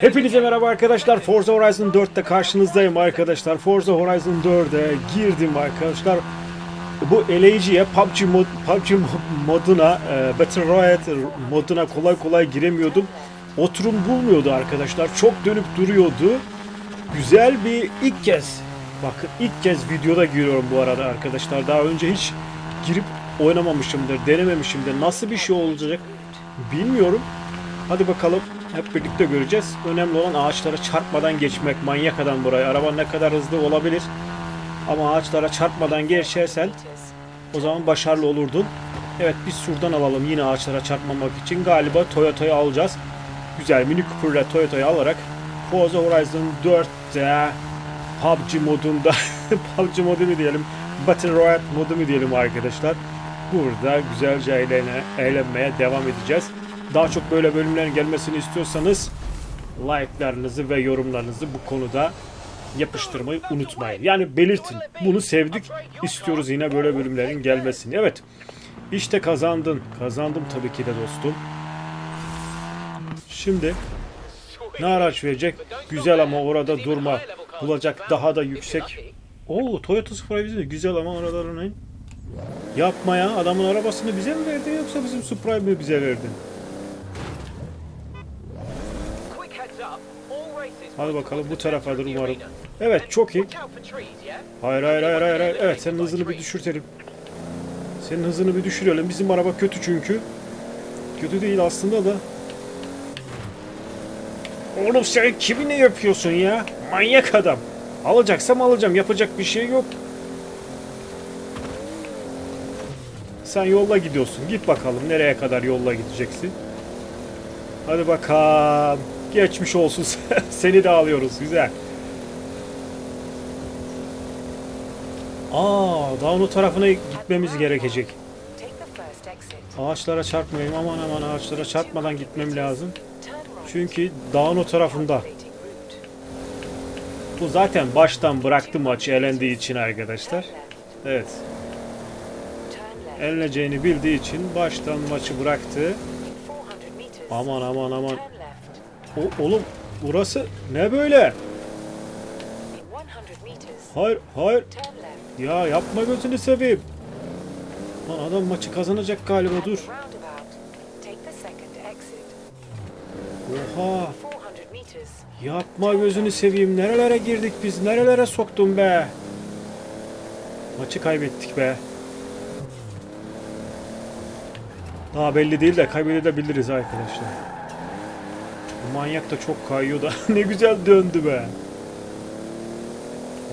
Hepinize merhaba arkadaşlar. Forza Horizon 4'te karşınızdayım arkadaşlar. Forza Horizon 4'e girdim arkadaşlar. Bu eleyiciye PUBG, mod, PUBG mo- moduna, e, Battle Royale moduna kolay kolay giremiyordum. Oturum bulmuyordu arkadaşlar. Çok dönüp duruyordu. Güzel bir ilk kez, bakın ilk kez videoda giriyorum bu arada arkadaşlar. Daha önce hiç girip oynamamışımdır, denememişimdir. Nasıl bir şey olacak bilmiyorum. Hadi bakalım hep birlikte göreceğiz. Önemli olan ağaçlara çarpmadan geçmek. Manyak adam buraya. Araba ne kadar hızlı olabilir. Ama ağaçlara çarpmadan geçersen o zaman başarılı olurdun. Evet biz şuradan alalım yine ağaçlara çarpmamak için. Galiba Toyota'yı alacağız. Güzel Mini Cooper ile Toyota'yı alarak Forza Horizon 4'te PUBG modunda PUBG modu mu diyelim Battle Royale modu mu diyelim arkadaşlar. Burada güzelce eğlene, eğlenmeye devam edeceğiz. Daha çok böyle bölümlerin gelmesini istiyorsanız like'larınızı ve yorumlarınızı bu konuda yapıştırmayı unutmayın. Yani belirtin. Bunu sevdik. istiyoruz yine böyle bölümlerin gelmesini. Evet. İşte kazandın. Kazandım tabii ki de dostum. Şimdi ne araç verecek? Güzel ama orada durma. Bulacak daha da yüksek. Oo Toyota Supra bize güzel ama oraların ne? Yapma ya. Adamın arabasını bize mi verdin yoksa bizim Supra'yı mı bize verdin? Hadi bakalım bu tarafadır umarım. Evet çok iyi. Hayır hayır hayır hayır. hayır. Evet senin hızını bir düşürtelim. Senin hızını bir düşürelim. Bizim araba kötü çünkü. Kötü değil aslında da. Oğlum sen kimi yapıyorsun ya? Manyak adam. Alacaksam alacağım. Yapacak bir şey yok. Sen yolla gidiyorsun. Git bakalım nereye kadar yolla gideceksin. Hadi bakalım. Geçmiş olsun. Seni de alıyoruz. Güzel. Aa, dağın o tarafına gitmemiz gerekecek. Ağaçlara çarpmayayım. Aman aman ağaçlara çarpmadan gitmem lazım. Çünkü dağın o tarafında. Bu zaten baştan bıraktı maçı elendiği için arkadaşlar. Evet. Eleneceğini bildiği için baştan maçı bıraktı. Aman aman aman. O, oğlum burası ne böyle? Hayır hayır. Ya yapma gözünü seveyim. Lan adam maçı kazanacak galiba dur. Oha. Yapma gözünü seveyim. Nerelere girdik biz? Nerelere soktun be? Maçı kaybettik be. Daha belli değil de kaybedebiliriz arkadaşlar. Bu manyak da çok kayıyor da ne güzel döndü be.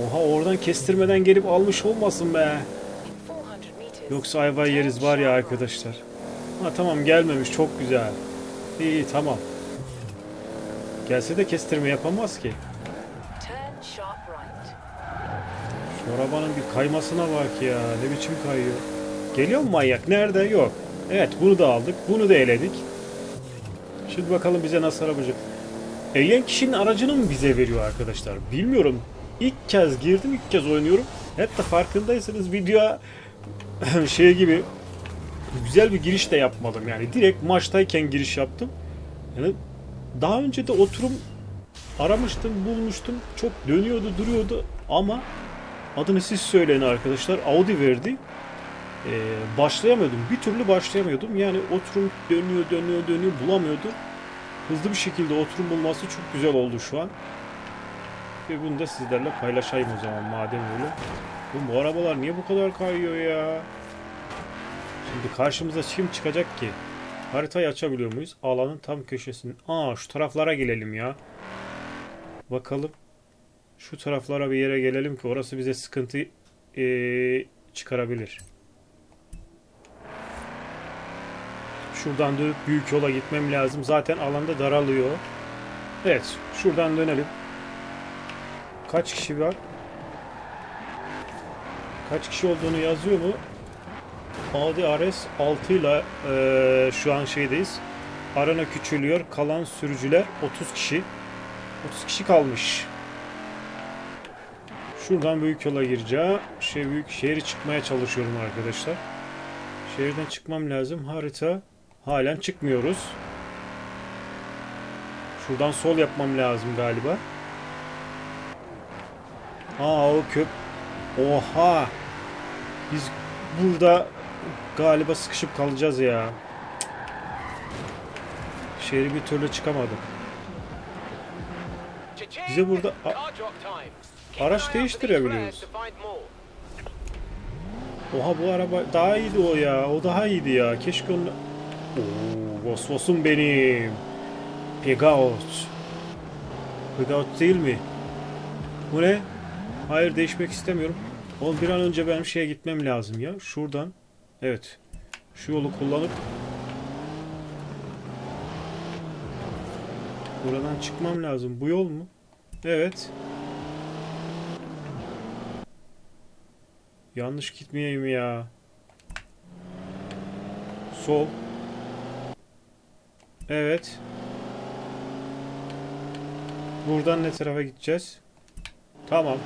Oha oradan kestirmeden gelip almış olmasın be. Yoksa ayva yeriz var ya arkadaşlar. Ha tamam gelmemiş çok güzel. İyi, iyi tamam. Gelse de kestirme yapamaz ki. Şu arabanın bir kaymasına bak ya. Ne biçim kayıyor. Geliyor mu manyak? Nerede? Yok. Evet bunu da aldık. Bunu da eledik. Şimdi bakalım bize nasıl arabacı. Eleyen kişinin aracını mı bize veriyor arkadaşlar? Bilmiyorum. İlk kez girdim, ilk kez oynuyorum. De farkındaysanız videoya şey gibi güzel bir giriş de yapmadım. Yani direkt maçtayken giriş yaptım. Yani daha önce de oturum aramıştım, bulmuştum. Çok dönüyordu, duruyordu ama adını siz söyleyin arkadaşlar. Audi verdi. Ee, başlayamıyordum. Bir türlü başlayamıyordum. Yani oturum dönüyor, dönüyor, dönüyor bulamıyordum. Hızlı bir şekilde oturum bulması çok güzel oldu şu an. Ve bunu da sizlerle paylaşayım o zaman madem öyle. Bu, bu arabalar niye bu kadar kayıyor ya? Şimdi karşımıza kim çıkacak ki? Haritayı açabiliyor muyuz? Alanın tam köşesinin. Aa şu taraflara gelelim ya. Bakalım. Şu taraflara bir yere gelelim ki orası bize sıkıntı ee, çıkarabilir. Şuradan dönüp büyük yola gitmem lazım. Zaten alanda daralıyor. Evet. Şuradan dönelim. Kaç kişi var? Kaç kişi olduğunu yazıyor mu? Audi RS 6 ile eee, şu an şeydeyiz. Arena küçülüyor. Kalan sürücüler 30 kişi. 30 kişi kalmış. Şuradan büyük yola gireceğim. Şey büyük şehri çıkmaya çalışıyorum arkadaşlar. Şehirden çıkmam lazım. Harita halen çıkmıyoruz. Şuradan sol yapmam lazım galiba. Aa o köp... Oha! Biz burada galiba sıkışıp kalacağız ya. Şehri bir türlü çıkamadık. Bize burada araç değiştirebiliyoruz. Oha bu araba daha iyiydi o ya. O daha iyiydi ya. Keşke onu... Oo, Vosvos'um benim. Pegasus. Pegasus değil mi? Bu ne? Hayır değişmek istemiyorum. Oğlum bir an önce benim şeye gitmem lazım ya. Şuradan. Evet. Şu yolu kullanıp Buradan çıkmam lazım. Bu yol mu? Evet. Yanlış gitmeyeyim ya. Sol. Evet. Buradan ne tarafa gideceğiz? Tamam.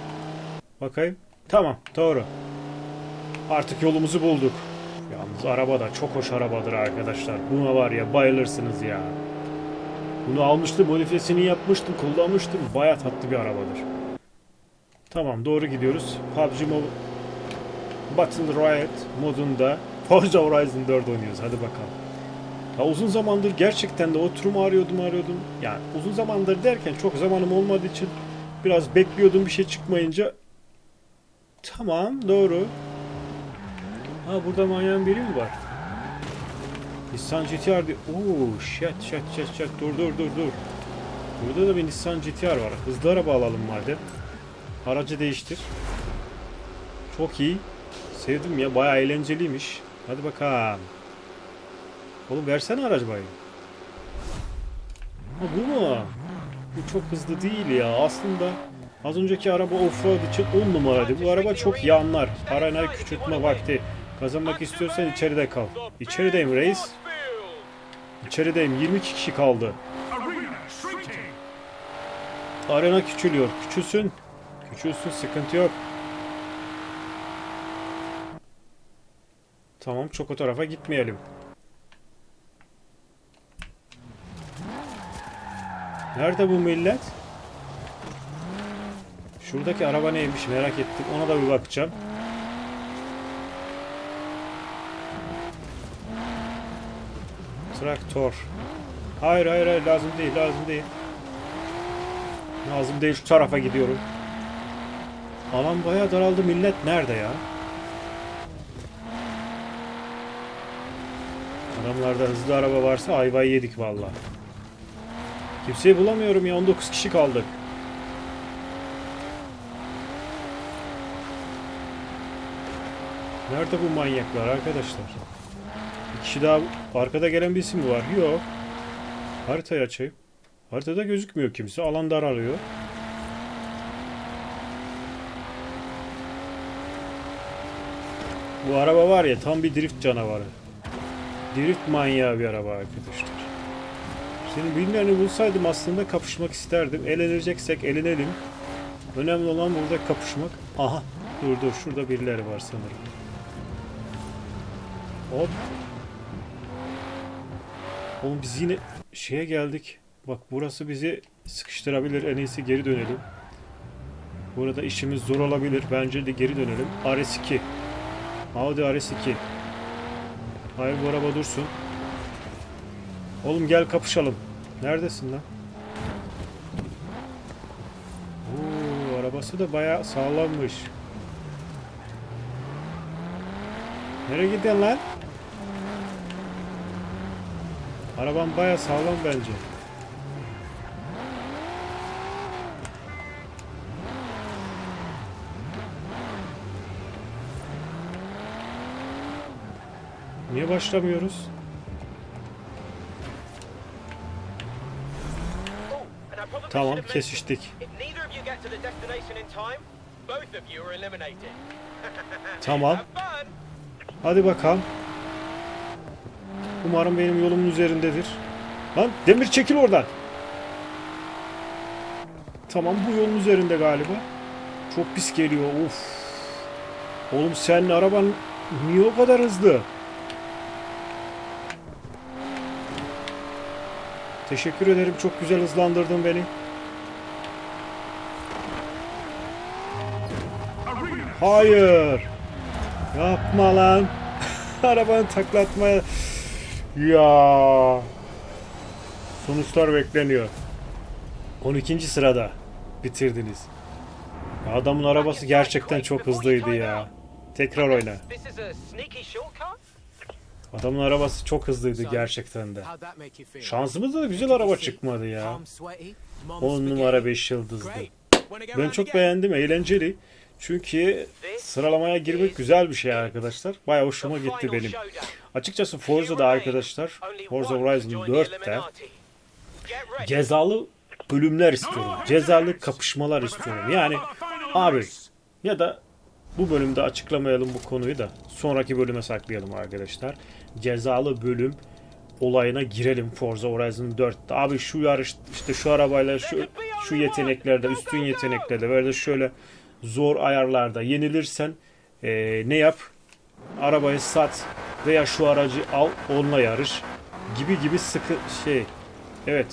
Bakayım. Tamam, doğru. Artık yolumuzu bulduk. Yalnız araba da çok hoş arabadır arkadaşlar. Buna var ya bayılırsınız ya. Bunu almıştım, modifiyesini yapmıştım, kullanmıştım. Baya tatlı bir arabadır. Tamam, doğru gidiyoruz. PUBG Mo- Battle Royale modunda Forza Horizon 4 oynuyoruz. Hadi bakalım. Ya uzun zamandır gerçekten de oturumu arıyordum arıyordum. Yani uzun zamandır derken çok zamanım olmadığı için biraz bekliyordum bir şey çıkmayınca. Tamam doğru. Ha burada manyağın biri mi var? Nissan GTR diyor. Oo shit shit shit shit dur dur dur dur. Burada da bir Nissan GTR var. Hızlı araba alalım madem. Aracı değiştir. Çok iyi. Sevdim ya bayağı eğlenceliymiş. Hadi bakalım. Oğlum versene aracı bayım. Ha bu mu? Bu çok hızlı değil ya. Aslında az önceki araba offroad için 10 numaraydı. Bu araba çok yanlar. Arenayı küçültme vakti. Kazanmak istiyorsan içeride kal. İçerideyim reis. İçerideyim. 22 kişi kaldı. Arena küçülüyor. Küçülsün. Küçülsün. Sıkıntı yok. Tamam çok o tarafa gitmeyelim. Nerede bu millet? Şuradaki araba neymiş merak ettim. Ona da bir bakacağım. Traktör. Hayır hayır hayır lazım değil lazım değil. Lazım değil şu tarafa gidiyorum. Alan bayağı daraldı millet nerede ya? Adamlarda hızlı araba varsa ayvayı yedik valla. Kimseyi bulamıyorum ya 19 kişi kaldık. Nerede bu manyaklar arkadaşlar? Bir kişi daha arkada gelen bir isim var? Yok. Haritayı açayım. Haritada gözükmüyor kimse. Alan daralıyor. Bu araba var ya tam bir drift canavarı. Drift manyağı bir araba arkadaşlar. Senin birilerini bulsaydım aslında kapışmak isterdim. Eleneceksek elenelim. Önemli olan burada kapışmak. Aha dur dur şurada birileri var sanırım. Hop. Oğlum biz yine şeye geldik. Bak burası bizi sıkıştırabilir. En iyisi geri dönelim. Burada işimiz zor olabilir. Bence de geri dönelim. RS2. Audi RS2. Hayır bu araba dursun. Oğlum gel kapışalım. Neredesin lan? Oo, arabası da bayağı sağlammış. Nereye gidiyorsun lan? Araban bayağı sağlam bence. Niye başlamıyoruz? Tamam kesiştik. Tamam. Hadi bakalım. Umarım benim yolumun üzerindedir. Lan demir çekil oradan. Tamam bu yolun üzerinde galiba. Çok pis geliyor. Of. Oğlum senin araban niye o kadar hızlı? Teşekkür ederim. Çok güzel hızlandırdın beni. Hayır. Yapma lan. Arabanı taklatmaya. Ya. Sonuçlar bekleniyor. 12. sırada bitirdiniz. Adamın arabası gerçekten çok hızlıydı ya. Tekrar oyna. Adamın arabası çok hızlıydı gerçekten de. Şansımız da güzel araba çıkmadı ya. Palm sweaty, mom 10 spaghetti. numara 5 yıldızdı. Ben çok beğendim, eğlenceli. Çünkü sıralamaya girmek güzel bir şey arkadaşlar. Baya hoşuma gitti benim. Açıkçası Forza'da arkadaşlar, Forza Horizon join the 4'te Illuminati. Get ready. cezalı bölümler istiyorum. Cezalı kapışmalar istiyorum. Yani abi ya da bu bölümde açıklamayalım bu konuyu da sonraki bölüme saklayalım arkadaşlar. Cezalı bölüm olayına girelim Forza Horizon 4'te. Abi şu yarış işte şu arabayla şu şu yeteneklerde üstün yeteneklerde böyle şöyle zor ayarlarda yenilirsen eee, ne yap? Arabayı sat veya şu aracı al onunla yarış gibi gibi sıkı şey. Evet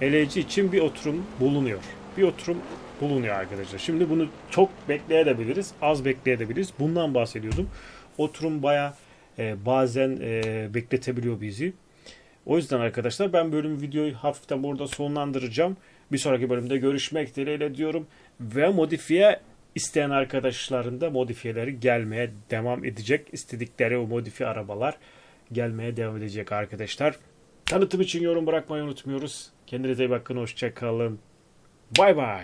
eleyici için bir oturum bulunuyor. Bir oturum bulunuyor arkadaşlar. Şimdi bunu çok bekleyebiliriz, az bekleyebiliriz. Bundan bahsediyordum. Oturum baya bazen e, bekletebiliyor bizi. O yüzden arkadaşlar ben bölüm videoyu hafiften burada sonlandıracağım. Bir sonraki bölümde görüşmek dileğiyle diyorum. Ve modifiye isteyen arkadaşların da modifiyeleri gelmeye devam edecek. İstedikleri o modifiye arabalar gelmeye devam edecek arkadaşlar. Tanıtım için yorum bırakmayı unutmuyoruz. Kendinize iyi bakın. Hoşçakalın. Bay bay.